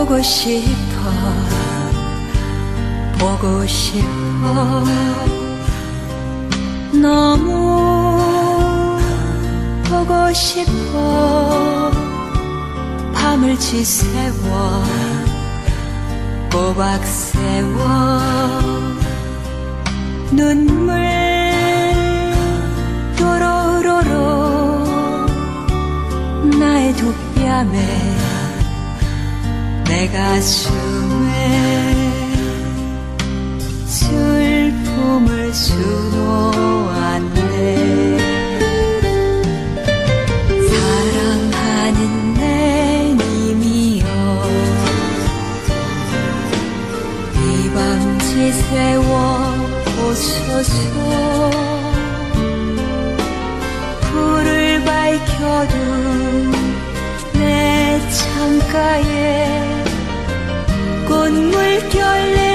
보고 싶어 보고 싶어. 너무 보고 싶어. 밤을 지새워 꼬박 세워. 눈물 도로로로 나의 두 뺨에 내 가슴에 슬픔을 수놓았네. 사랑하는 내 님이여 이밤 지새워 오소서. 불을 밝혀둔 내 창가에 꽃물결 일러